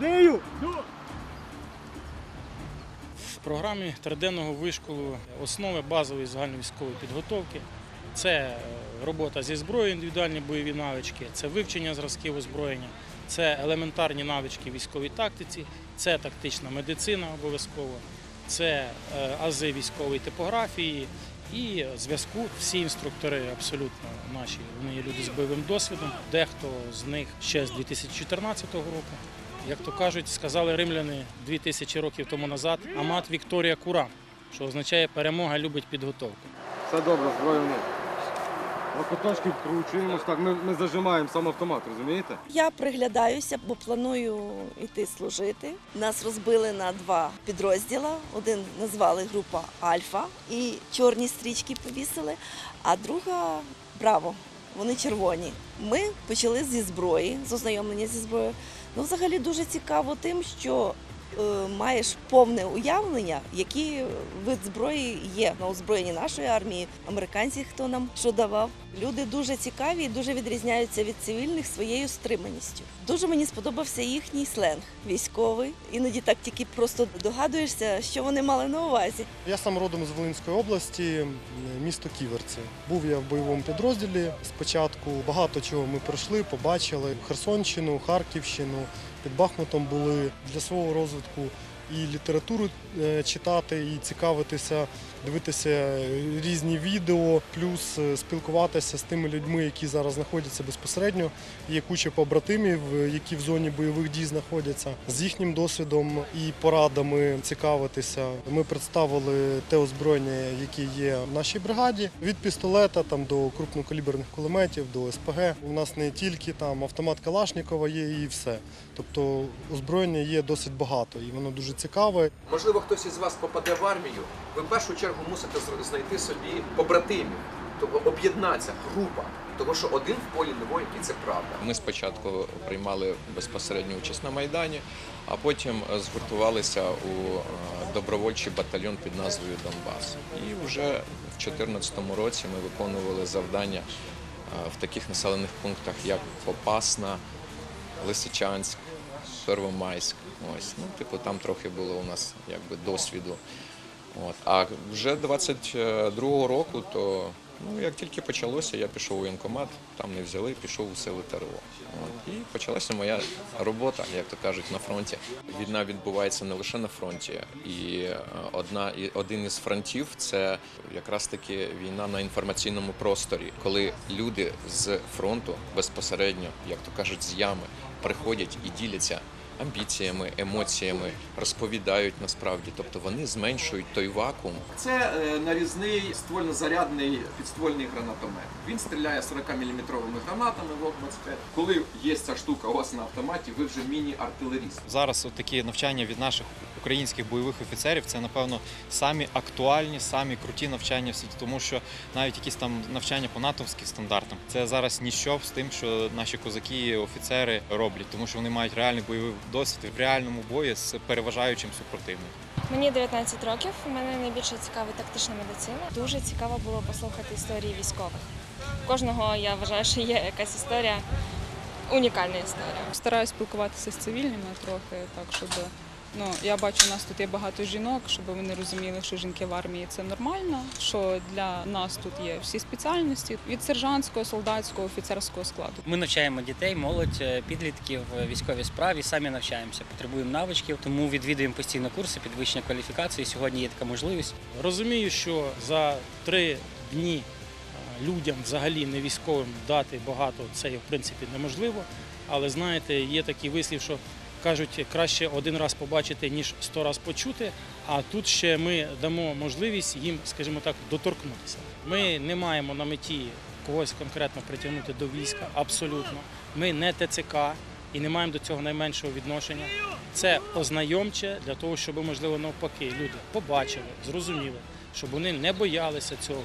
Рию! В програмі триденного вишколу основи базової загальновійськової підготовки це е, робота зі зброєю, індивідуальні бойові навички, це вивчення зразків озброєння, це елементарні навички військовій тактиці, це тактична медицина обов'язково, це е, ази військової типографії і зв'язку. Всі інструктори абсолютно наші, вони є люди з бойовим досвідом. Дехто з них ще з 2014 року. Як то кажуть, сказали римляни 2000 років тому назад, амат Вікторія Курам, що означає перемога любить підготовку. Все добре, зброю. Локоточки вкручуємось, так ми, ми зажимаємо сам автомат, розумієте? Я приглядаюся, бо планую йти служити. Нас розбили на два підрозділи. Один назвали група Альфа і чорні стрічки повісили, а друга Браво. Вони червоні. Ми почали зі зброї, з ознайомлення зі зброєю. Ну, взагалі дуже цікаво тим, що маєш повне уявлення, який вид зброї є на озброєнні нашої армії, американці, хто нам що давав. Люди дуже цікаві і дуже відрізняються від цивільних своєю стриманістю. Дуже мені сподобався їхній сленг військовий. Іноді так тільки просто догадуєшся, що вони мали на увазі. Я сам родом з Волинської області, місто Ківерці. Був я в бойовому підрозділі спочатку. Багато чого ми пройшли, побачили Херсонщину, Харківщину, під Бахмутом були для свого розвитку і літературу е, читати, і цікавитися, дивитися різні відео, плюс е, спілкуватися з тими людьми, які зараз знаходяться безпосередньо. Є куча побратимів, е, які в зоні бойових дій знаходяться. З їхнім досвідом і порадами цікавитися. Ми представили те озброєння, яке є в нашій бригаді. Від пістолета там до крупнокаліберних кулеметів, до СПГ. У нас не тільки там автомат Калашникова є і все. Тобто озброєння є досить багато і воно дуже цікаве. Можливо, хтось із вас попаде в армію, ви в першу чергу мусите знайти собі побратимів, тобто об'єднатися, група. Тому що один в полі не воїн, і це правда. Ми спочатку приймали безпосередню участь на Майдані, а потім е, згуртувалися у е, добровольчий батальйон під назвою Донбас. І вже в 2014 році ми виконували завдання е, в таких населених пунктах, як Попасна, Лисичанськ, Первомайськ. Ось, ну, типу, там трохи було у нас якби досвіду. От. А вже 22-го року, то ну, як тільки почалося, я пішов у воєнкомат, там не взяли, пішов у сили ТРО. І почалася моя робота, як то кажуть, на фронті. Війна відбувається не лише на фронті, і е, одна і один із фронтів це якраз таки війна на інформаційному просторі, коли люди з фронту безпосередньо, як то кажуть, з ями приходять і діляться амбіціями, емоціями, розповідають насправді. Тобто вони зменшують той вакуум, Це е, нарізний ствольно-зарядний підствольний гранатомет. Він стріляє 40-мм гранатами в 25 Коли є ця штука у вас на автоматі, ви вже міні-артилеріст. Зараз от такі навчання від наших українських бойових офіцерів це напевно самі актуальні, самі круті навчання в світі, тому що навіть якісь там навчання по натовським стандартам це зараз ніщо з тим, що наші козаки і офіцери роблять, тому що вони мають реальний бойовий досвід в реальному бої з переважаючим супротивником. Мені 19 років. Мене найбільше цікавить тактична медицина. Дуже цікаво було послухати історії військових. У Кожного я вважаю, що є якась історія, унікальна історія. Стараюсь спілкуватися з цивільними трохи, так щоб ну я бачу, у нас тут є багато жінок, щоб вони розуміли, що жінки в армії це нормально. Що для нас тут є всі спеціальності від сержантського, солдатського, офіцерського складу. Ми навчаємо дітей, молодь, е, підлітків військовій справі, самі навчаємося, потребуємо навичків, тому відвідуємо постійно курси підвищення кваліфікації. Сьогодні є така можливість. Розумію, що за три дні е, людям, взагалі не військовим, дати багато це в принципі неможливо. Але знаєте, є такий вислів, що кажуть, краще один раз побачити, ніж сто раз почути. А тут ще ми дамо можливість їм, скажімо так, доторкнутися. Ми не маємо на меті когось конкретно притягнути до війська, абсолютно. Ми не ТЦК і не маємо до цього найменшого відношення. Це ознайомче для того, щоб, можливо, навпаки, люди побачили, зрозуміли, щоб вони не боялися цього,